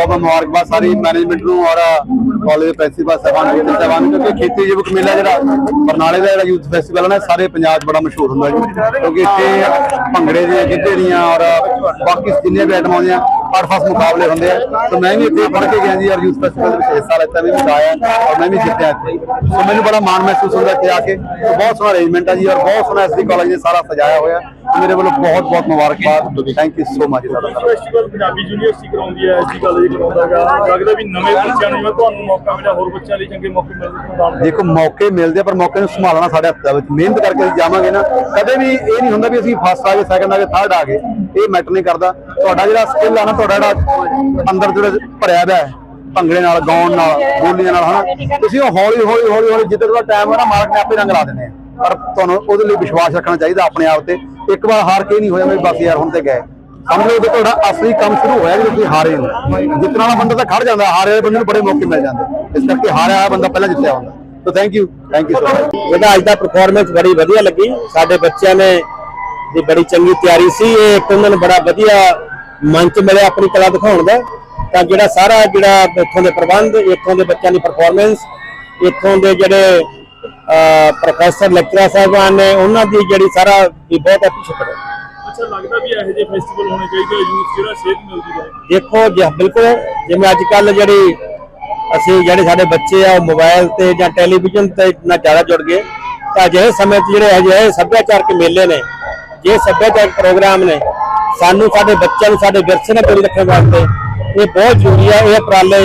ਬਹੁਤ ਮੁਬਾਰਕਬਾਦ ਸਾਰੀ ਮੈਨੇਜਮੈਂਟ ਨੂੰ ਔਰ ਕਾਲਜ ਦੇ ਪ੍ਰਿੰਸੀਪਲ ਸਾਹਿਬਾਨ ਨੂੰ ਸਾਹਿਬਾਨ ਕਿਉਂਕਿ ਖੇਤੀ ਯੁਵਕ ਮੇਲਾ ਜਿਹੜਾ ਬਰਨਾਲੇ ਦਾ ਜਿਹੜਾ ਯੂਥ ਫੈਸਟੀਵਲ ਹੈ ਨਾ, ਸਾਰੇ ਪੰਜਾਬ 'ਚ ਬੜਾ ਮਸ਼ਹੂਰ ਹੁੰਦਾ ਜੀ। ਕਿਉਂਕਿ ਇੱਥੇ ਭੰਗੜੇ ਦੀਆਂ, ਗਿੱਧੇ ਦੀਆਂ ਔਰ ਬਾਕੀ ਜਿੰਨੀਆਂ ਵੀ ਆਈਟਮਾਂ ਆਉਂਦੀਆਂ ਹਰ ਫਸ ਮੁਕਾਬਲੇ ਹੁੰਦੇ ਆ। ਤੇ ਮੈਂ ਵੀ ਇੱਥੇ ਪੜ੍ਹ ਕੇ ਗਿਆ ਜੀ ਔਰ ਯੂਥ ਫੈਸਟੀਵਲ ਵਿੱਚ ਹਿੱਸਾ ਲਿੱਤਾ, ਮੈਂ ਵੀ ਆਇਆ ਔਰ ਮੈਂ ਵੀ ਜਿੱਤਿਆ ਇੱਥੇ। ਸੋ ਮੈਨੂੰ ਬੜਾ ਮਾਣ ਮਹਿਸੂਸ ਹੁੰਦਾ ਇੱਥੇ ਆ ਕੇ। ਬਹੁਤ ਸੋਹਣਾ ਅਰੇਂਜਮੈਂਟ ਹੈ ਜੀ ਔਰ ਬਹੁਤ ਸੋਹਣਾ ਐਸਡੀ ਕਾਲਜ ਨੇ ਸਾਰਾ ਸਜਾਇਆ ਹੋਇਆ। ਮੇਰੇ ਵੱਲੋਂ ਬਹੁਤ ਬਹੁਤ ਮੁਬਾਰਕਬਾਦ। ਥੈਂਕ ਯੂ ਸੋ ਮਚ ਤੁਹਾਡਾ ਫੈਸਟੀਵਲ ਪੰਜਾਬੀ ਯੂਨੀਵਰਸਿਟੀ ਕਰਾਉਂਦੀ ਹੈ ਐਸੀ ਕਾਲਜ ਕਰਾਉਂਦਾਗਾ ਲੱਗਦਾ ਵੀ ਨਵੇਂ ਬੱਚਿਆਂ ਨੂੰ ਜਿਵੇਂ ਤੁਹਾਨੂੰ ਮੌਕਾ ਮਿਲਿਆ ਹੋਰ ਬੱਚਿਆਂ ਲਈ ਚੰਗੇ ਮੌਕੇ ਮਿਲਦੇ ਪ੍ਰਦਾਨ ਦੇਖੋ ਮੌਕੇ ਮਿਲਦੇ ਪਰ ਮੌਕੇ ਨੂੰ ਸੰਭਾਲਣਾ ਸਾਡੇ ਹੱਥ ਦੇ ਵਿੱਚ। ਮਿਹਨਤ ਕਰਕੇ ਅਸੀਂ ਜਾਵਾਂਗੇ ਨਾ ਕਦੇ ਵੀ ਇਹ ਨਹੀਂ ਹੁੰਦਾ ਵੀ ਅਸੀਂ ਫਸਟ ਆ ਗਏ ਸੈਕੰਡ ਆ ਗਏ ਥਰਡ ਆ ਗਏ। ਇਹ ਮੈਟਰ ਨਹੀਂ ਕਰਦਾ। ਤੁਹਾਡਾ ਜਿਹੜਾ ਸਕਿੱਲ ਆ ਨਾ ਤੁਹਾਡਾ ਜਿਹੜਾ ਅੰਦਰ ਜਿਹੜਾ ਭਰਿਆ ਹੋਇਆ ਹੈ ਭੰਗੜੇ ਨਾਲ ਗਾਉਣ ਨਾਲ ਬੋਲੀਆਂ ਨਾਲ ਹਨਾ? ਤੁਸੀਂ ਉਹ ਹੌਲੀ ਹੌਲੀ ਹੌਲੀ ਹੌਲੀ ਜਿੱਦਾਂ ਤੁਹਾਡਾ ਟਾਈਮ ਹੈ ਨਾ ਮਾਲਕ ਨੇ ਆਪੇ ਰੰਗ ਲਾ ਦਿੰਦੇ ਆ। ਪਰ ਤੁਹਾਨੂੰ ਉਹਦੇ ਲਈ ਵਿਸ਼ਵਾਸ ਰੱਖਣਾ ਚਾਹੀਦਾ ਆਪਣੇ ਆਪ ਤੇ। ਇੱਕ ਵਾਰ ਹਾਰ ਕੇ ਨਹੀਂ ਹੋਇਆ ਵੀ ਬਸ ਯਾਰ ਹੁਣ ਤੇ ਗਏ। ਸਮਝ ਲਓ ਕਿ ਤੁਹਾਡਾ ਅਸਲੀ ਕੰਮ ਸ਼ੁਰੂ ਹੋਇਆ ਜਦੋਂ ਤੁਸੀਂ ਹਾਰੇ ਹੋ। ਜਿੱਤਣ ਵਾਲਾ ਬੰਦਾ ਤਾਂ ਖੜ ਜਾਂਦਾ, ਹਾਰੇ ਵਾਲੇ ਬੰਦੇ ਨੂੰ ਬੜੇ ਮੌਕੇ ਮਿਲ ਜਾਂਦੇ। ਇਸ ਕਰਕੇ ਹਾਰਿਆ ਹੋਇਆ ਬੰਦਾ ਪਹਿਲਾਂ ਜਿੱਤਿਆ ਹੁੰਦਾ। So thank you thank you so much ਇਹਦਾ ਅੱਜ ਦਾ ਪਰਫਾਰਮੈਂਸ ਬੜੀ ਵਧੀਆ ਲੱਗੀ। ਸਾਡੇ ਬੱਚਿਆਂ ਨੇ ਦੀ ਬੜੀ ਚੰਗੀ ਤਿਆਰੀ ਸੀ। ਇਹ ਉਹਨਾਂ ਨੂੰ ਬੜਾ ਵਧੀਆ ਮੰਚ ਮਿਲਿਆ ਆਪਣੀ ਕਲਾ ਦਿਖਾਉਣ ਦਾ। ਤਾਂ ਜਿਹੜਾ ਸਾਰਾ ਜਿਹੜਾ ਇੱਥੋਂ ਦੇ ਪ੍ਰਬੰਧ, ਇੱਥੋਂ ਦੇ ਬੱਚਿਆਂ ਦੀ ਪਰਫਾਰਮੈਂਸ ਇੱਥੋਂ ਦੇ ਜਿਹੜੇ ਪ੍ਰੋਫੈਸਰ ਲੈਕਚਰਰ ਸਾਹਿਬਾਨ ਨੇ ਉਹਨਾਂ ਦੀ ਜਿਹੜੀ ਸਾਰਾ ਵੀ ਬਹੁਤ ਐਪਰੀਸ਼ੀਏਟ ਹੈ। ਅੱਛਾ ਲੱਗਦਾ ਵੀ ਇਹੋ ਜਿਹੇ ਫੈਸਟੀਵਲ ਹੋਣੇ ਚਾਹੀਦੇ ਯੂਥ ਜਿਹੜਾ ਸੇਧ ਮਿਲਦੀ ਰਹੇ। ਦੇਖੋ ਜੀ ਬਿਲਕੁਲ ਜਿਵੇਂ ਅੱਜ ਕੱਲ ਜਿਹੜੀ ਅਸੀਂ ਜਿਹੜੇ ਸਾਡੇ ਬੱਚੇ ਆ ਉਹ ਮੋਬਾਈਲ ਤੇ ਜਾਂ ਟੈਲੀਵਿਜ਼ਨ ਤੇ ਨਾ ਜ਼ਿਆਦਾ ਜੁੜ ਗਏ ਤਾਂ ਅਜਿਹੇ ਸਮੇਂ 'ਚ ਜਿਹੜੇ ਅਜਿਹੇ ਸੱਭਿਆਚਾਰਕ ਮੇਲੇ ਨੇ ਜੇ ਸੱਭਿਆਚਾਰਕ ਪ੍ਰੋਗਰਾਮ ਨੇ ਸਾਨੂੰ ਸਾਡੇ ਬੱਚਿਆਂ ਨੂੰ ਸਾਡੇ ਵਿਰਸੇ ਨਾਲ ਜੋੜੀ ਰੱਖਣ ਵਾਸਤੇ ਇਹ ਬਹੁਤ ਜ਼ਰੂਰੀ ਹੈ ਇਹ ਉਪਰਾਲੇ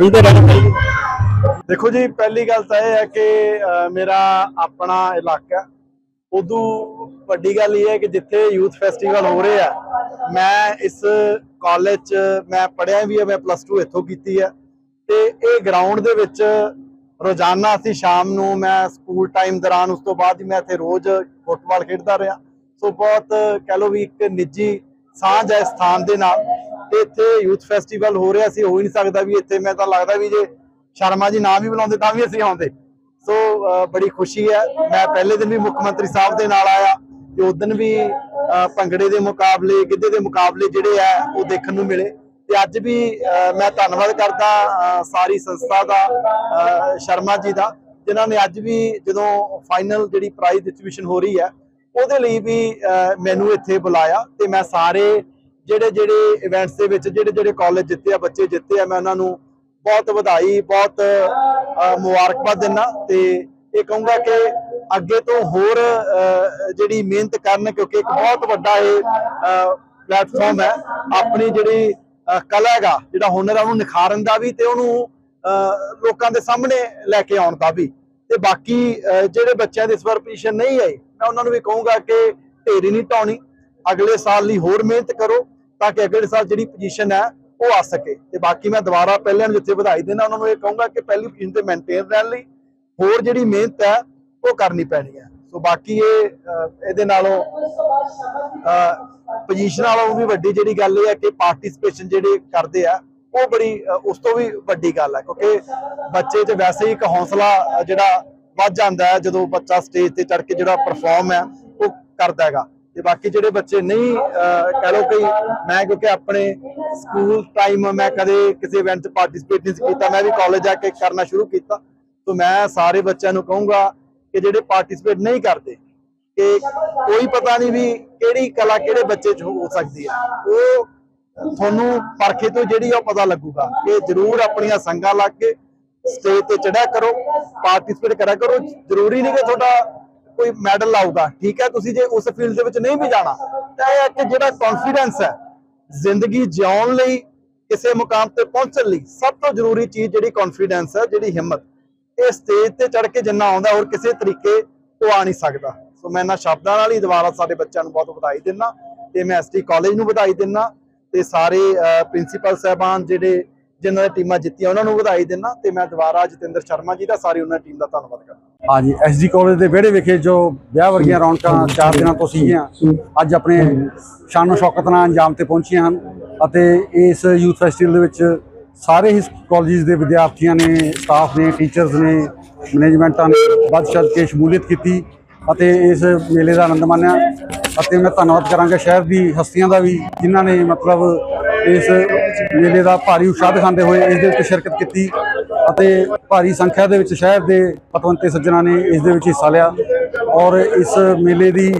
ਹੁੰਦੇ ਰਹਿਣੇ ਚਾਹੀਦੇ। ਦੇਖੋ ਜੀ, ਪਹਿਲੀ ਗੱਲ ਤਾਂ ਇਹ ਹੈ ਕਿ ਮੇਰਾ ਆਪਣਾ ਇਲਾਕਾ ਉਦੋਂ ਵੱਡੀ ਗੱਲ ਇਹ ਹੈ ਕਿ ਜਿੱਥੇ ਯੂਥ ਫੈਸਟੀਵਲ ਹੋ ਰਹੇ ਆ, ਮੈਂ ਇਸ ਕਾਲਜ ਚ ਮੈਂ ਪੜਿਆ ਵੀ ਹੈ ਮੈਂ ਪਲੱਸ 2 ਇੱਥੋਂ ਕੀਤੀ ਹੈ ਤੇ ਇਹ ਗਰਾਊਂਡ ਦੇ ਵਿੱਚ ਰੋਜ਼ਾਨਾ ਅਸੀਂ ਸ਼ਾਮ ਨੂੰ ਮੈਂ ਸਕੂਲ ਟਾਈਮ ਦੌਰਾਨ ਉਸ ਤੋਂ ਬਾਅਦ ਹੀ ਮੈਂ ਇੱਥੇ ਰੋਜ਼ ਫੁੱਟਬਾਲ ਖੇਡਦਾ ਰਿਹਾ। ਸੋ ਬਹੁਤ ਕਹਿ ਲਓ ਵੀ ਇੱਕ ਨਿੱਜੀ ਸਾਂਝ ਹੈ ਸਥਾਨ ਦੇ ਨਾਲ। ਤੇ ਇੱਥੇ ਯੂਥ ਫੈਸਟੀਵਲ ਹੋ ਰਿਹਾ ਸੀ, ਹੋ ਹੀ ਨਹੀਂ ਸਕਦਾ ਵੀ ਇੱਥੇ। ਮੈਂ ਤਾਂ ਲੱਗਦਾ ਵੀ ਜੇ ਸ਼ਰਮਾ ਜੀ ਨਾਮ ਵੀ ਬੁਲਾਉਂਦੇ ਤਾਂ ਵੀ ਅਸੀਂ ਆਉਂਦੇ। ਸੋ ਬੜੀ ਖੁਸ਼ੀ ਹੈ। ਮੈਂ ਪਹਿਲੇ ਦਿਨ ਵੀ ਮੁੱਖ ਮੰਤਰੀ ਸਾਹਿਬ ਦੇ ਨਾਲ ਆਇਆ ਤੇ ਉਸ ਦਿਨ ਵੀ ਭੰਗੜੇ ਦੇ ਮੁਕਾਬਲੇ, ਗਿੱਧੇ ਦੇ ਮੁਕਾਬਲੇ ਜਿਹੜੇ ਆ, ਉਹ ਦੇਖਣ ਨੂੰ ਮਿਲੇ। ਤੇ ਅੱਜ ਵੀ ਮੈਂ ਧੰਨਵਾਦ ਕਰਦਾ ਸਾਰੀ ਸੰਸਥਾ ਦਾ ਸ਼ਰਮਾ ਜੀ ਦਾ, ਜਿਨ੍ਹਾਂ ਨੇ ਅੱਜ ਵੀ ਜਦੋਂ ਫਾਈਨਲ ਜਿਹੜੀ ਪ੍ਰਾਈਜ਼ ਡਿਸਟ੍ਰੀਬਿਊਸ਼ਨ ਹੋ ਰਹੀ ਹੈ, ਉਹਦੇ ਲਈ ਵੀ ਮੈਨੂੰ ਇੱਥੇ ਬੁਲਾਇਆ ਤੇ ਮੈਂ ਸਾਰੇ ਜਿਹੜੇ ਜਿਹੜੇ ਇਵੈਂਟਸ ਦੇ ਵਿੱਚ ਜਿਹੜੇ ਜਿਹੜੇ ਕਾਲਜ ਜਿੱਤੇ ਆ, ਬੱਚੇ ਜਿੱਤੇ ਆ, ਮੈਂ ਉਹਨਾਂ ਨੂੰ ਬਹੁਤ ਵਧਾਈ, ਬਹੁਤ ਮੁਬਾਰਕਬਾਦ ਦਿੰਦਾ ਤੇ ਇਹ ਕਹੂੰਗਾ ਕਿ ਅੱਗੇ ਤੋਂ ਹੋਰ ਜਿਹੜੀ ਮਿਹਨਤ ਕਰਨ, ਕਿਉਂਕਿ ਇੱਕ ਬਹੁਤ ਵੱਡਾ ਇਹ ਪਲੇਟਫਾਰਮ ਹੈ, ਆਪਣੀ ਜਿਹੜੀ ਕਲਾ ਹੈਗਾ, ਜਿਹੜਾ ਹੁਨਰ ਆ, ਉਹਨੂੰ ਨਿਖਾਰਨ ਦਾ ਵੀ ਤੇ ਉਹਨੂੰ ਲੋਕਾਂ ਦੇ ਸਾਹਮਣੇ ਲੈ ਕੇ ਆਉਣ ਦਾ ਵੀ। ਤੇ ਬਾਕੀ ਜਿਹੜੇ ਬੱਚਿਆਂ ਦੀ ਇਸ ਵਾਰ ਪੋਜੀਸ਼ਨ ਨਹੀਂ ਆਈ ਮੈਂ ਉਹਨਾਂ ਨੂੰ ਵੀ ਕਹੂੰਗਾ ਕਿ ਢੇਰੀ ਨਹੀਂ ਟਾਉਣੀ। ਅਗਲੇ ਸਾਲ ਲਈ ਹੋਰ ਮਿਹਨਤ ਕਰੋ, ਤਾਂ ਕਿ ਅਗਲੇ ਸਾਲ ਜਿਹੜੀ ਪੋਜੀਸ਼ਨ ਹੈ ਉਹ ਆ ਸਕੇ ਤੇ ਬਾਕੀ ਮੈਂ ਦੁਬਾਰਾ ਪਹਿਲਿਆਂ ਨੂੰ ਜਿੱਥੇ ਵਧਾਈ ਦੇਣਾ ਉਹਨਾਂ ਨੂੰ ਇਹ ਕਹੂੰਗਾ ਕਿ ਪਹਿਲੀ ਪੋਜੀਸ਼ਨ ਤੇ ਮੇਨਟੇਨ ਰਹਿਣ ਲਈ ਹੋਰ ਜਿਹੜੀ ਮਿਹਨਤ ਹੈ ਉਹ ਕਰਨੀ ਪੈਣੀ ਹੈ। ਸੋ ਬਾਕੀ ਇਹ ਅਹ, ਇਹਦੇ ਨਾਲੋਂ ਪੋਜੀਸ਼ਨ ਨਾਲੋਂ ਵੀ ਵੱਡੀ ਜਿਹੜੀ ਗੱਲ ਇਹ ਹੈ ਕਿ ਪਾਰਟਿਸਿਪੇਸ਼ਨ ਜਿਹੜੇ ਕਰਦੇ ਆ ਉਹ ਬੜੀ ਉਸ ਤੋਂ ਵੀ ਵੱਡੀ ਗੱਲ ਹੈ। ਕਿਉਂਕਿ ਬੱਚੇ 'ਚ ਵੈਸੇ ਹੀ ਇੱਕ ਹੌਸਲਾ ਜਿਹੜਾ ਵੱਧ ਜਾਂਦਾ ਹੈ ਜਦੋਂ ਬੱਚਾ ਸਟੇਜ ਤੇ ਚੜ ਕੇ ਜਿਹੜਾ ਪਰਫਾਰਮ ਹੈ ਉਹ ਕਰਦਾ ਹੈਗਾ। ਤੇ ਬਾਕੀ ਜਿਹੜੇ ਬੱਚੇ ਨਹੀਂ ਅਹ, ਕਹਿ ਕਿ ਮੈਂ ਕਿਉਂਕਿ ਆਪਣੇ ਸਕੂਲ ਟਾਈਮ ਮੈਂ ਕਦੇ ਕਿਸੇ ਇਵੈਂਟ 'ਚ ਪਾਰਟਿਸਿਪੇਟ ਨਹੀਂ ਕੀਤਾ। ਮੈਂ ਵੀ ਕਾਲਜ ਜਾ ਕੇ ਕਰਨਾ ਸ਼ੁਰੂ ਕੀਤਾ। ਤਾਂ ਮੈਂ ਸਾਰੇ ਬੱਚਿਆਂ ਨੂੰ ਕਹੂੰਗਾ ਕਿ ਜਿਹੜੇ ਪਾਰਟਿਸਿਪੇਟ ਨਹੀਂ ਕਰਦੇ ਕਿ ਕੋਈ ਪਤਾ ਨਹੀਂ ਵੀ ਕਿਹੜੀ ਕਲਾ ਕਿਹੜੇ ਬੱਚੇ 'ਚ ਹੋ ਸਕਦੀ ਹੈ। ਉਹ ਤੁਹਾਨੂੰ ਪਰਖੇ ਤੋਂ ਜਿਹੜੀ ਉਹ ਪਤਾ ਲੱਗੂਗਾ ਕਿ ਜਰੂਰ ਆਪਣੀਆਂ ਸੰਗਾਂ ਲੱਗ ਕੇ ਸਟੇਜ ਤੇ ਚੜਿਆ ਕਰੋ ਪਾਰਟਿਸਿਪੇਟ ਕਰਿਆ ਕਰੋ। ਜ਼ਰੂਰੀ ਨਹੀਂ ਕਿ ਤੁਹਾਡਾ ਕੋਈ ਮੈਡਲ ਆਊਗਾ ਠੀਕ ਹੈ? ਤੁਸੀਂ ਜੇ ਉਸ ਫੀਲਡ ਦੇ ਵਿੱਚ ਨਹੀਂ ਵੀ ਜਾਣਾ, ਤਾਂ ਇਹ ਹੈ ਕਿ ਜਿਹੜਾ ਕੌਨਫੀਡੈਂਸ ਹੈ, ਜ਼ਿੰਦਗੀ ਜਿਉਣ ਲਈ ਕਿਸੇ ਮੁਕਾਮ ਤੇ ਪਹੁੰਚਣ ਲਈ ਸਭ ਤੋਂ ਜ਼ਰੂਰੀ ਚੀਜ਼ ਜਿਹੜੀ ਕੌਨਫੀਡੈਂਸ ਹੈ, ਜਿਹੜੀ ਹਿੰਮਤ, ਇਹ ਸਟੇਜ ਤੇ ਚੜ ਕੇ ਜਿੰਨਾ ਆਉਂਦਾ ਹੋਰ ਕਿਸੇ ਤਰੀਕੇ ਤੋਂ ਆ ਨਹੀਂ ਸਕਦਾ। ਸੋ ਮੈਂ ਇਹਨਾਂ ਸ਼ਬਦਾਂ ਨਾਲ ਹੀ ਦੁਬਾਰਾ ਸਾਡੇ ਬੱਚਿਆਂ ਨੂੰ ਬਹੁਤ ਵਧਾਈ ਦਿੰਦਾ, ਤੇ ਮੈਂ ਐਸਟੀ ਕਾਲਜ ਨੂੰ ਵਧਾਈ ਦਿੰਦਾ, ਤੇ ਸਾਰੇ ਪ੍ਰਿੰਸੀਪਲ ਸਾਹਿਬਾਨ ਜਿਹੜੇ ਜਿਨ੍ਹਾਂ ਨੇ ਟੀਮਾਂ ਜਿੱਤੀਆਂ ਉਹਨਾਂ ਨੂੰ ਵਧਾਈ ਦਿੰਦਾ ਤੇ ਮੈਂ ਦੁਬਾਰਾ ਜਤਿੰਦਰ ਸ਼ਰਮਾ ਜੀ ਦਾ ਸਾਰੀ ਉਹਨਾਂ ਟੀਮ ਦਾ ਧੰਨਵਾਦ ਕਰਦਾ। ਹਾਂਜੀ ਐਸਜੀ ਕਾਲਜ ਦੇ ਵਿਹੜੇ ਵਿਖੇ ਜੋ ਵਿਆਹ ਵਰਗੀਆਂ ਰੌਣਕਾਂ ਚਾਰ ਦਿਨਾਂ ਤੋਂ ਸੀਗੀਆਂ ਅੱਜ ਆਪਣੇ ਸ਼ਾਨੋ ਸ਼ੌਕਤ ਨਾਲ ਅੰਜਾਮ ਤੇ ਪਹੁੰਚੀਆਂ ਹਨ ਅਤੇ ਇਸ ਯੂਥ ਫੈਸਟੀਵਲ ਦੇ ਵਿੱਚ ਸਾਰੇ ਹੀ ਕਾਲਜਿਸ ਦੇ ਵਿਦਿਆਰਥੀਆਂ ਨੇ ਸਟਾਫ ਨੇ ਟੀਚਰਸ ਨੇ ਮੈਨੇਜਮੈਂਟਾਂ ਨੇ ਵੱਧ ਚੜ੍ਹ ਕੇ ਸ਼ਮੂਲੀਅਤ ਕੀਤੀ ਅਤੇ ਇਸ ਮੇਲੇ ਦਾ ਆਨੰਦ ਮਾਣਿਆ। ਅਤੇ ਮੈਂ ਧੰਨਵਾਦ ਕਰਾਂਗਾ ਸ਼ਹਿਰ ਦੀ, ਹਸਤੀਆਂ ਦਾ ਵੀ, ਜਿਨ੍ਹਾਂ ਨੇ ਮਤਲਬ ਇਸ ਮੇਲੇ ਦਾ ਭਾਰੀ ਉਤਸ਼ਾਹ ਦਿਖਾਉਂਦੇ ਹੋਏ ਇਸ ਦੇ ਵਿੱਚ ਸ਼ਿਰਕਤ ਕੀਤੀ ਅਤੇ ਭਾਰੀ ਸੰਖਿਆ ਦੇ ਵਿੱਚ ਸ਼ਹਿਰ ਦੇ ਪਤਵੰਤੇ ਸੱਜਣਾ ਨੇ ਇਸ ਦੇ ਵਿੱਚ ਹਿੱਸਾ ਲਿਆ। ਔਰ ਇਸ ਮੇਲੇ ਦੀ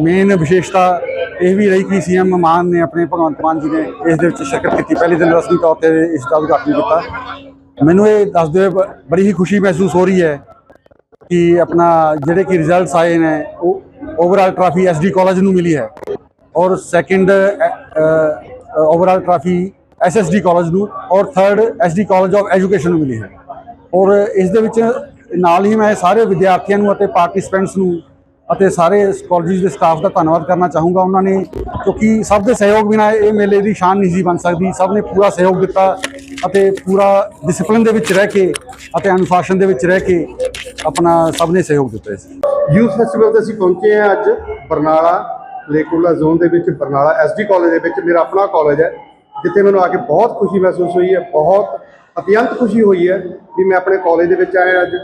ਮੇਨ ਵਿਸ਼ੇਸ਼ਤਾ ਇਹ ਵੀ ਰਹੀ ਕਿ ਸੀਐਮ ਮਾਨ ਨੇ ਆਪਣੇ ਭਗਵੰਤ ਮਾਨ ਜੀ ਨੇ ਇਸ ਦੇ ਵਿੱਚ ਸ਼ਿਰਕਤ ਕੀਤੀ। ਪਹਿਲੇ ਦਿਨ ਰਸਮੀ ਤੌਰ ਤੇ ਇਸ ਦਾ ਉਦਘਾਟਨ ਕੀਤਾ। ਮੈਨੂੰ ਇਹ ਦੱਸਦੇ ਹੋਏ ਬੜੀ ਹੀ ਖੁਸ਼ੀ ਮਹਿਸੂਸ ਹੋ ਰਹੀ ਹੈ ਕਿ ਆਪਣਾ ਜਿਹੜੇ ਕਿ ਰਿਜ਼ਲਟਸ ਆਏ ਨੇ, ਉਹ ਓਵਰਆਲ ਟਰਾਫੀ ਐਸਡੀ ਕਾਲਜ ਨੂੰ ਮਿਲੀ ਹੈ। ਔਰ second overall trophy SSD college ਨੂੰ, ਔਰ third SD college of education ਨੂੰ ਮਿਲੀ ਹੈ। ਔਰ ਇਸ ਦੇ ਵਿੱਚ ਨਾਲ ਹੀ ਮੈਂ ਸਾਰੇ ਵਿਦਿਆਰਥੀਆਂ ਨੂੰ ਅਤੇ ਪਾਰਟਿਸਪੈਂਟਸ ਨੂੰ ਅਤੇ ਸਾਰੇ ਕਾਲਜ ਦੇ ਸਟਾਫ ਦਾ ਧੰਨਵਾਦ ਕਰਨਾ ਚਾਹੂੰਗਾ ਉਹਨਾਂ ਨੇ, ਕਿਉਂਕਿ ਸਭ ਦੇ ਸਹਿਯੋਗ ਬਿਨਾਂ ਇਹ ਮੇਲੇ ਦੀ ਸ਼ਾਨ ਨਹੀਂ ਸੀ ਬਣ ਸਕਦੀ। ਸਭ ਨੇ ਪੂਰਾ ਸਹਿਯੋਗ ਦਿੱਤਾ ਅਤੇ ਪੂਰਾ ਡਿਸਪਲਿਨ ਦੇ ਵਿੱਚ ਰਹਿ ਕੇ ਅਤੇ ਅਨੁਸ਼ਾਸਨ ਦੇ ਵਿੱਚ ਰਹਿ ਕੇ ਆਪਣਾ ਸਭ ਨੇ ਸਹਿਯੋਗ ਦਿੱਤਾ ਸੀ ਯੂਥ ਫੈਸਟੀਵਲ ਤੇ ਅਸੀਂ ਪਹੁੰਚੇ ਹਾਂ ਅੱਜ ਬਰਨਾਲਾ ਲੇਕੂਲਾ ਜ਼ੋਨ ਦੇ ਵਿੱਚ, ਬਰਨਾਲਾ ਐਸਡੀ ਕਾਲਜ ਦੇ ਵਿੱਚ, ਮੇਰਾ ਆਪਣਾ ਕਾਲਜ ਹੈ, ਜਿੱਥੇ ਮੈਨੂੰ ਆ ਕੇ ਬਹੁਤ ਖੁਸ਼ੀ ਮਹਿਸੂਸ ਹੋਈ ਹੈ, ਬਹੁਤ ਅਤਿਅੰਤ ਖੁਸ਼ੀ ਹੋਈ ਹੈ ਵੀ ਮੈਂ ਆਪਣੇ ਕਾਲਜ ਦੇ ਵਿੱਚ ਆਇਆ ਅੱਜ।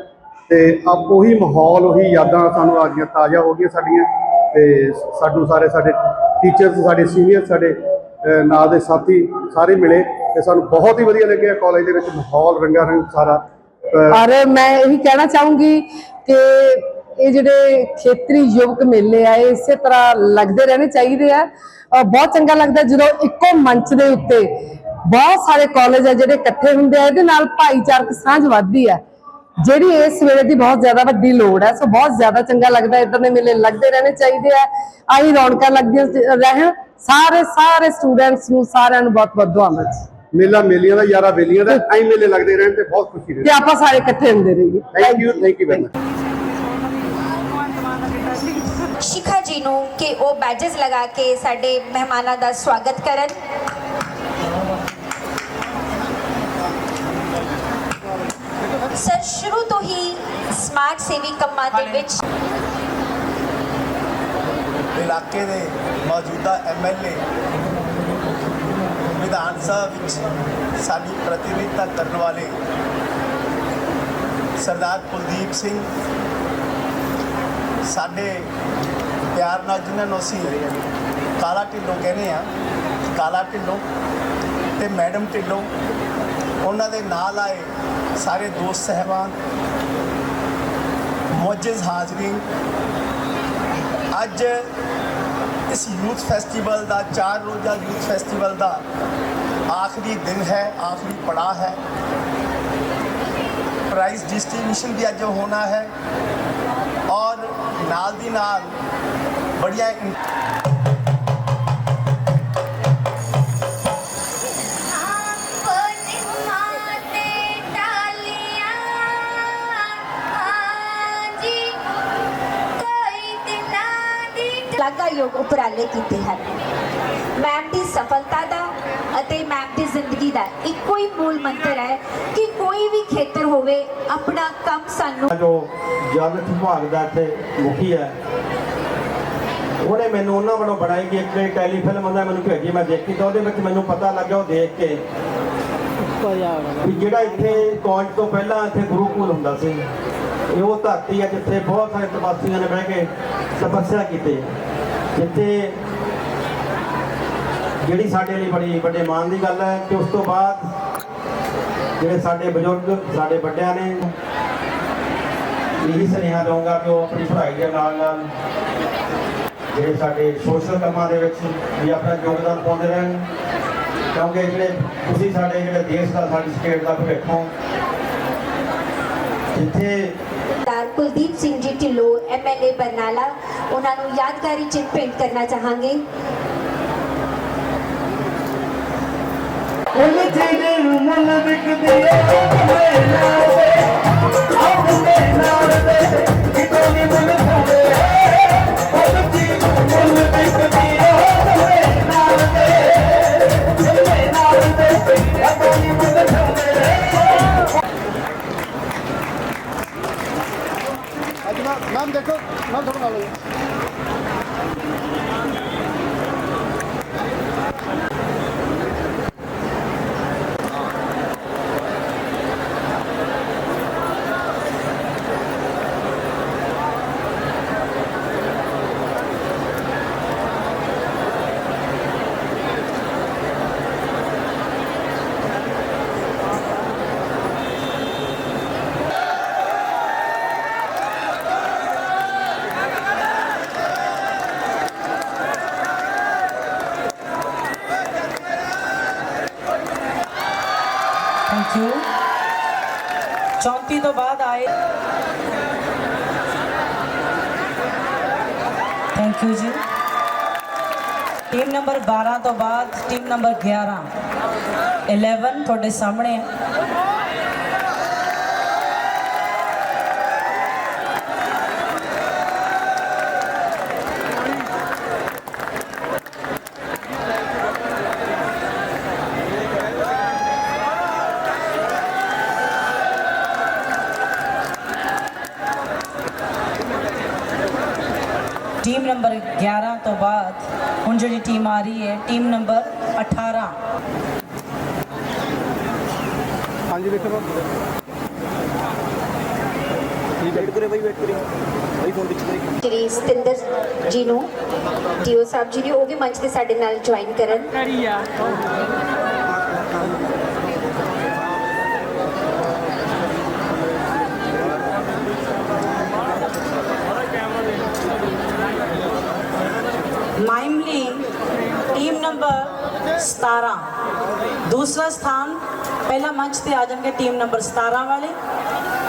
ਤੇ ਆਪ ਉਹੀ ਮਾਹੌਲ, ਉਹੀ ਯਾਦਾਂ ਸਾਨੂੰ ਆ ਗਈਆਂ, ਤਾਜ਼ਾ ਹੋ ਗਈਆਂ ਸਾਡੀਆਂ। ਤੇ ਸਾਨੂੰ ਸਾਰੇ ਸਾਡੇ ਟੀਚਰਸ ਸਾਡੇ ਸੀਨੀਅਰ ਸਾਡੇ ਨਾਲ ਦੇ ਸਾਥੀ ਸਾਰੇ ਮਿਲੇ ਤੇ ਸਾਨੂੰ ਬਹੁਤ ਹੀ ਵਧੀਆ ਲੱਗਿਆ ਕਾਲਜ ਦੇ ਵਿੱਚ ਮਾਹੌਲ ਰੰਗਾ ਰੰਗ ਸਾਰਾ। ਔਰ ਮੈਂ ਇਹੀ ਕਹਿਣਾ ਚਾਹੂੰਗੀ ਕਿ ਇਹ ਜਿਹੜੇ ਖੇਤਰੀ ਯੁਵਕ ਮੇਲੇ ਆ ਇਹ ਇਸੇ ਤਰ੍ਹਾਂ ਲੱਗਦੇ ਰਹਿਣੇ ਚਾਹੀਦੇ ਆ। ਬਹੁਤ ਚੰਗਾ ਲੱਗਦਾ ਜਦੋਂ ਇੱਕੋ ਮੰਚ ਦੇ ਉੱਤੇ ਬਹੁਤ ਸਾਰੇ ਕਾਲਜ ਆ ਜਿਹੜੇ ਇਕੱਠੇ ਹੁੰਦੇ ਆ ਇਹਦੇ ਨਾਲ ਭਾਈਚਾਰਕ ਸਾਂਝ ਵੱਧਦੀ ਆ। ਜਿਹੜੀ ਇਸ ਵੇਲੇ ਦੀ ਬਹੁਤ ਜ਼ਿਆਦਾ ਵੱਡੀ ਲੋੜ ਹੈ ਸੋ ਬਹੁਤ ਜ਼ਿਆਦਾ ਚੰਗਾ ਲੱਗਦਾ ਇਦਾਂ ਦੇ ਮੇਲੇ ਲੱਗਦੇ ਰਹਿਣੇ ਚਾਹੀਦੇ ਆ। ਆਹੀ ਰੌਣਕਾਂ ਲੱਗਦੀਆਂ ਰਹਿਣ। ਸਾਰੇ ਸਾਰੇ ਸਟੂਡੈਂਟਸ ਨੂੰ ਸਾਰਿਆਂ ਨੂੰ ਬਹੁਤ ਬਹੁਤ ਦੁਆਵਾਂ ਮੇਲਾ ਮੇਲੀਆਂ ਦਾ ਯਾਰਾ ਬੇਲੀਆਂ ਦਾ ਐਂ ਮੇਲੇ ਲੱਗਦੇ ਰਹਿਣ ਤੇ ਬਹੁਤ ਖੁਸ਼ੀ ਰਹੀ ਆਪਾਂ ਸਾਰੇ ਇਕੱਠੇ ਹੁੰਦੇ ਰਹੀਏ। Thank you thank you very much Shikha ji ਨੂੰ ਕਿ ਉਹ ਬੈਜਸ ਲਗਾ ਕੇ ਸਾਡੇ ਮਹਿਮਾਨਾਂ ਦਾ ਸਵਾਗਤ ਕਰਨ। ਸਰ ਸ਼ੁਰੂ ਤੋਂ ਹੀ ਸਮਾਜ ਸੇਵੀ ਕੰਮਾਂ ਦੇ ਵਿੱਚ ਇਲਾਕੇ ਦੇ ਮੌਜੂਦਾ ਐਮਐਲਏ ਵਿਧਾਨ ਸਭਾ ਵਿੱਚ ਸਾਡੀ ਪ੍ਰਤੀਨਿਧਤਾ ਕਰਨ ਵਾਲੇ ਸਰਦਾਰ ਕੁਲਦੀਪ ਸਿੰਘ, ਸਾਡੇ ਪਿਆਰ ਨਾਲ ਜਿਨ੍ਹਾਂ ਨੂੰ ਅਸੀਂ ਕਾਲਾ ਢਿੱਲੋਂ ਕਹਿੰਦੇ ਆ ਕਾਲਾ ਢਿੱਲੋਂ ਤੇ ਮੈਡਮ ਢਿੱਲੋਂ, ਉਹਨਾਂ ਦੇ ਨਾਲ ਆਏ ਸਾਰੇ ਦੋਸਤ ਸਹਿਬਾਨ ਮੁਅੱਜਜ਼ ਹਾਜ਼ਰੀਨ। ਅੱਜ ਇਸ ਯੂਥ ਫੈਸਟੀਵਲ ਦਾ ਚਾਰ ਰੋਜ਼ਾ ਯੂਥ ਫੈਸਟੀਵਲ ਦਾ ਆਖਰੀ ਦਿਨ ਹੈ, ਆਖਰੀ ਪੜਾਅ ਹੈ। ਪ੍ਰਾਈਜ਼ ਡਿਸਟ੍ਰੀਬਿਊਸ਼ਨ ਵੀ ਅੱਜ ਹੋਣਾ ਹੈ। ਔਰ ਨਾਲ ਦੀ ਨਾਲ ਬੜੀਆਂ ਇਨ- ਉਪਰਾਲੇ ਕੀਤੇ ਹਨ। ਮੈਮ ਦੀ ਸਫਲਤਾ ਦਾ ਅਤੇ ਮੈਮ ਦੀ ਜ਼ਿੰਦਗੀ ਦਾ ਇੱਕੋ ਹੀ ਮੂਲ ਮੰਤਰ ਹੈ ਕਿ ਕੋਈ ਵੀ ਖੇਤਰ ਹੋਵੇ, ਆਪਣਾ ਕੰਮ ਸਾਨੂੰ ਜੋ ਜਲ ਵਿਭਾਗ ਦਾ ਇੱਥੇ ਮੁਖੀ ਹੈ, ਉਹਨੇ ਮੈਨੂੰ ਉਹਨਾਂ ਵੱਲੋਂ ਬਣਾਈ ਗਈ ਇੱਕ ਟੈਲੀਫਿਲਮ ਉਹਨਾਂ ਮੈਨੂੰ ਭੇਜੀ, ਮੈਂ ਦੇਖੀ ਤਾਂ ਉਹਦੇ ਵਿੱਚ ਮੈਨੂੰ ਪਤਾ ਲੱਗਿਆ, ਉਹ ਦੇਖ ਕੇ ਵੀ ਜਿਹੜਾ ਇੱਥੇ ਕੌਂਜ ਤੋਂ ਪਹਿਲਾਂ ਇੱਥੇ ਗੁਰੂਕੁਲ ਹੁੰਦਾ ਸੀ, ਇਹ ਉਹ ਧਰਤੀ ਹੈ ਜਿੱਥੇ ਬਹੁਤ ਸਾਰੇ ਤਪਾਸੀਆਂ ਨੇ ਬਹਿ ਕੇ ਤਪੱਸਿਆ ਕੀਤੀ ਜਿੱਥੇ ਜਿਹੜੀ ਸਾਡੇ ਲਈ ਬੜੀ ਵੱਡੇ ਮਾਣ ਦੀ ਗੱਲ ਹੈ ਕਿ ਉਸ ਤੋਂ ਬਾਅਦ ਜਿਹੜੇ ਸਾਡੇ ਬਜ਼ੁਰਗ, ਸਾਡੇ ਵੱਡਿਆਂ ਨੇ ਇਹੀ ਸੁਨੇਹਾ ਦਊਂਗਾ ਕਿ ਉਹ ਆਪਣੀ ਪੜ੍ਹਾਈ ਦੇ ਨਾਲ ਨਾਲ ਜਿਹੜੇ ਸਾਡੇ ਸੋਸ਼ਲ ਕੰਮਾਂ ਦੇ ਵਿੱਚ ਵੀ ਆਪਣਾ ਯੋਗਦਾਨ ਪਾਉਂਦੇ ਰਹਿਣ। ਕਿਉਂਕਿ ਜਿਹੜੇ ਤੁਸੀਂ ਸਾਡੇ ਜਿਹੜੇ ਦੇਸ਼ ਦਾ, ਸਾਡੀ ਸਟੇਟ ਦਾ ਭਵਿੱਖ ਹੋ, ਜਿੱਥੇ ਸਰਦਾਰ ਕੁਲਦੀਪ ਸਿੰਘ ਜੀ ਢਿੱਲੋ ਐਮਐਲਏ ਬਰਨਾਲਾ। ਉਹਨਾਂ ਨੂੰ ਯਾਦਗਾਰੀ ਚਿੰਨ੍ਹ ਭੇਂਟ ਕਰਨਾ ਚਾਹਾਂਗੇ। ਉਹਨੇ ਤੇਰੇ ਰੂਹ ਲੱਗ ਕੇ ਦੇ 34 ਤੋਂ ਬਾਅਦ ਆਏ thank you ji team number 12 ਤੋਂ ਬਾਅਦ ਟੀਮ ਨੰਬਰ 11 11 ਤੁਹਾਡੇ ਸਾਹਮਣੇ ਹੈ ਟੀਮ ਨੰਬਰ 11 ਤੋਂ ਬਾਅਦ ਹੁਣ ਜਿਹੜੀ ਟੀਮ ਆ ਰਹੀ ਹੈ ਟੀਮ ਨੰਬਰ 18 ਹਾਂਜੀ ਵੇਖੋ ਸ਼੍ਰੀ ਸਤਿੰਦਰ ਜੀ ਨੂੰ ਟੀਓ ਸਾਹਿਬ ਜੀ ਨੇ ਉਹ ਵੀ ਮੰਚ ਤੇ ਸਾਡੇ ਨਾਲ ਜੁਆਇਨ ਕਰਨ ਮਾਈਮਲੀ ਟੀਮ ਨੰਬਰ 17 ਦੂਸਰਾ ਸਥਾਨ, ਪਹਿਲਾ ਮੰਚ ਤੇ ਆ ਜਾਣਗੇ ਟੀਮ ਨੰਬਰ 17 ਵਾਲੇ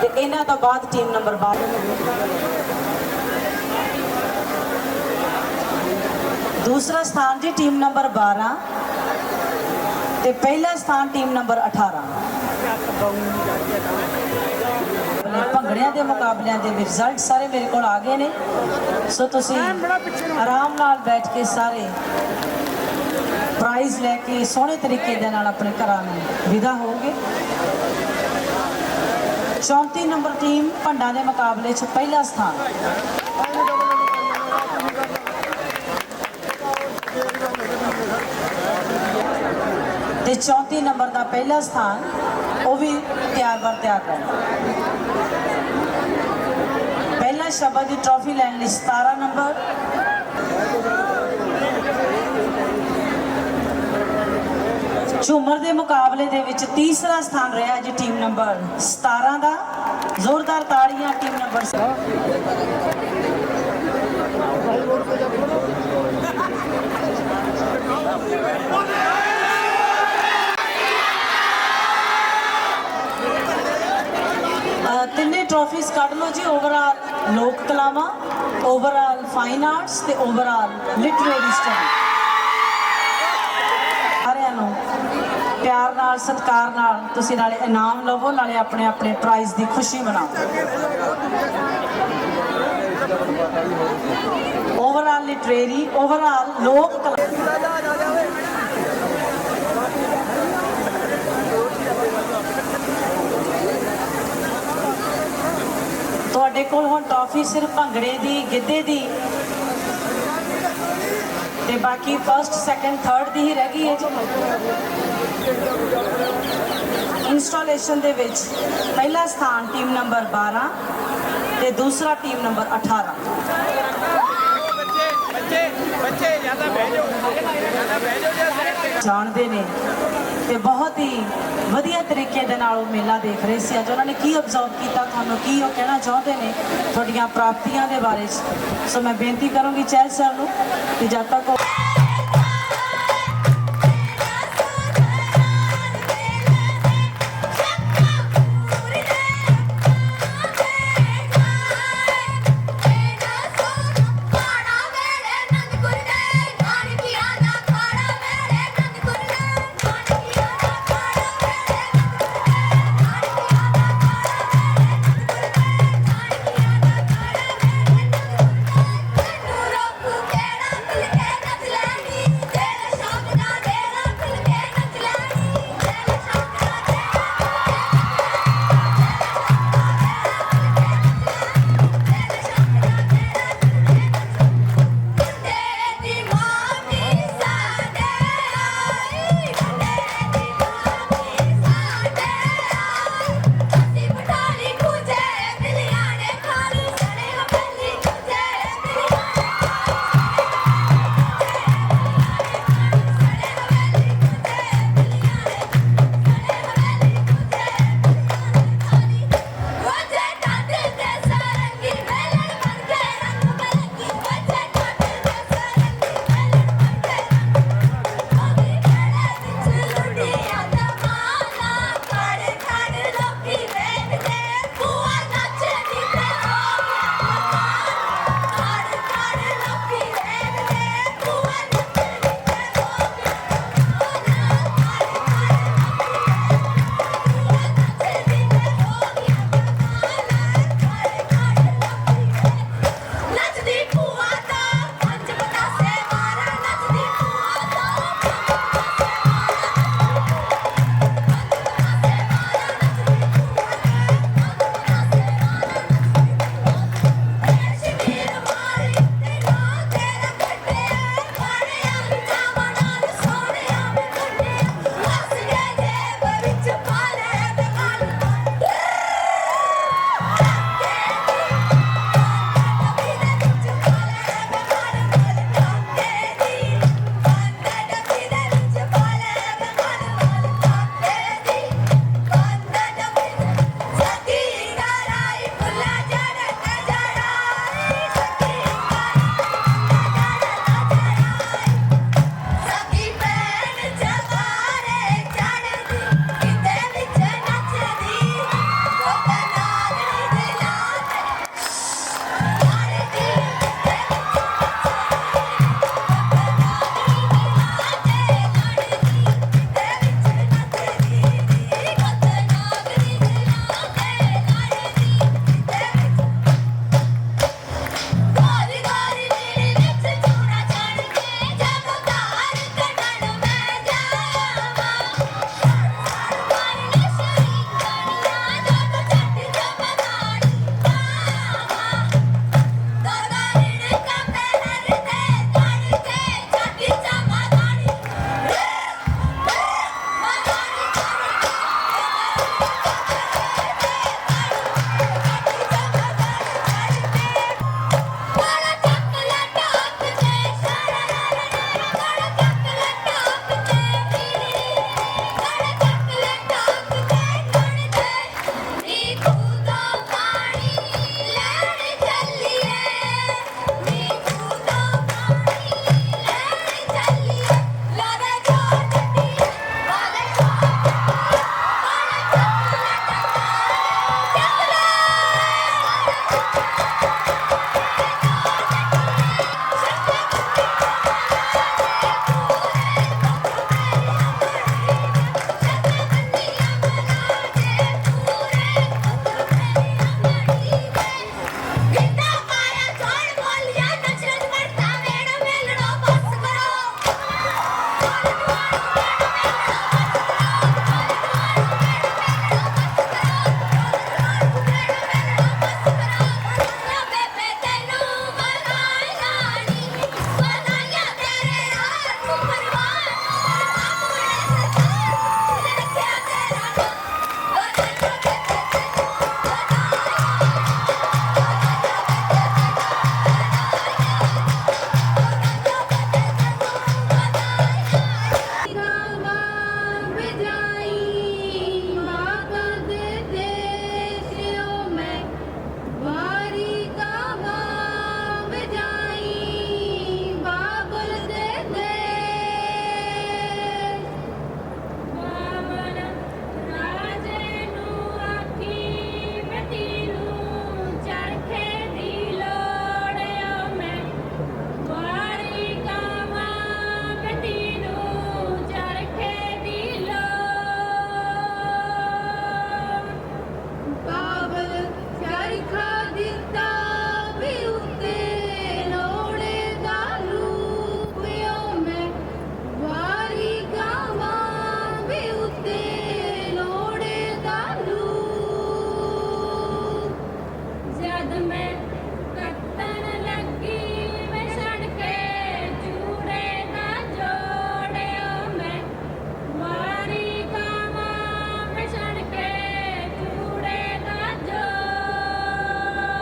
ਤੇ ਇਹਨਾਂ ਤੋਂ ਬਾਅਦ ਟੀਮ ਨੰਬਰ 12 ਦੂਸਰਾ ਸਥਾਨ ਜੀ ਟੀਮ ਨੰਬਰ 12 ਤੇ ਪਹਿਲਾ ਸਥਾਨ ਟੀਮ ਨੰਬਰ 18 ਭੰਗੜਿਆਂ ਦੇ ਮੁਕਾਬਲਿਆਂ ਦੇ ਰਿਜ਼ਲਟ ਸਾਰੇ ਮੇਰੇ ਕੋਲ ਆ ਗਏ ਨੇ। ਸੋ ਤੁਸੀਂ ਆਰਾਮ ਨਾਲ ਬੈਠ ਕੇ ਸਾਰੇ ਪ੍ਰਾਈਜ਼ ਲੈ ਕੇ ਸੋਹਣੇ ਤਰੀਕੇ ਦੇ ਨਾਲ ਆਪਣੇ ਘਰਾਂ ਨੂੰ ਵਿਦਾ ਹੋਵੋਗੇ 34 ਨੰਬਰ ਟੀਮ ਭੰਡਾਂ ਦੇ ਮੁਕਾਬਲੇ 'ਚ ਪਹਿਲਾ ਸਥਾਨ। ਤੇ 34 ਨੰਬਰ ਦਾ ਪਹਿਲਾ ਸਥਾਨ, ਉਹ ਵੀ ਤਿਆਰ ਬਰ ਤਿਆਰ ਰਹਿਣਾ ਪਹਿਲਾ ਸ਼ਬਦ ਦੀ ਟਰੋਫੀ ਲੈਣ ਲਈ 17 ਨੰਬਰ ਝੂਮਰ ਦੇ ਮੁਕਾਬਲੇ ਦੇ ਵਿੱਚ ਤੀਸਰਾ ਸਥਾਨ ਰਿਹਾ ਜੀ ਟੀਮ ਨੰਬਰ 17 ਦਾ। ਜ਼ੋਰਦਾਰ ਤਾੜੀਆਂ ਟੀਮ ਨੰਬਰ ਅ, ਤਿੰਨੇ ਟਰੋਫੀਜ਼ ਕੱਢ ਲਓ ਜੀ ਓਵਰਆਲ ਲੋਕ ਕਲਾਵਾਂ ਓਵਰਆਲ ਫਾਈਨ ਆਰਟਸ ਤੇ ਓਵਰਆਲ ਲਿਟਰੇਰੀ ਸਟੱਡੀ ਪਿਆਰ ਨਾਲ, ਸਤਿਕਾਰ ਨਾਲ ਤੁਸੀਂ ਨਾਲੇ ਇਨਾਮ ਲਵੋ, ਨਾਲੇ ਆਪਣੇ ਆਪਣੇ ਪ੍ਰਾਈਜ਼ ਦੀ ਖੁਸ਼ੀ ਮਨਾਓ। ਓਵਰਆਲ ਲਿਟਰੇਰੀ ਓਵਰਆਲ ਲੋਕ ਕਲਾ ਤੁਹਾਡੇ ਕੋਲ ਹੁਣ ਟਰਾਫੀ ਸਿਰਫ ਭੰਗੜੇ ਦੀ, ਗਿੱਧੇ ਦੀ ਤੇ ਬਾਕੀ ਫਰਸਟ ਸੈਕੰਡ ਥਰਡ ਦੀ ਹੀ ਰਹਿ ਗਈ ਹੈ ਜੀ। ਇੰਸਟਾਲੇਸ਼ਨ ਦੇ ਵਿੱਚ ਪਹਿਲਾ ਸਥਾਨ ਟੀਮ ਨੰਬਰ 12 ਤੇ ਦੂਸਰਾ ਟੀਮ ਨੰਬਰ 18 ਜਾਣਦੇ ਨੇ ਤੇ ਬਹੁਤ ਹੀ ਵਧੀਆ ਤਰੀਕੇ ਦੇ ਨਾਲ ਉਹ ਮੇਲਾ ਦੇਖ ਰਹੇ ਸੀ। ਅੱਜ ਉਹਨਾਂ ਨੇ ਕੀ ਅਬਜ਼ਰਵ ਕੀਤਾ, ਤੁਹਾਨੂੰ ਕੀ ਉਹ ਕਹਿਣਾ ਚਾਹੁੰਦੇ ਨੇ ਤੁਹਾਡੀਆਂ ਪ੍ਰਾਪਤੀਆਂ ਦੇ ਬਾਰੇ 'ਚ? ਸੋ ਮੈਂ ਬੇਨਤੀ ਕਰੂੰਗੀ ਚੈਲ ਸਰ ਨੂੰ ਕਿ ਜਦ ਤੱਕ ਉਹ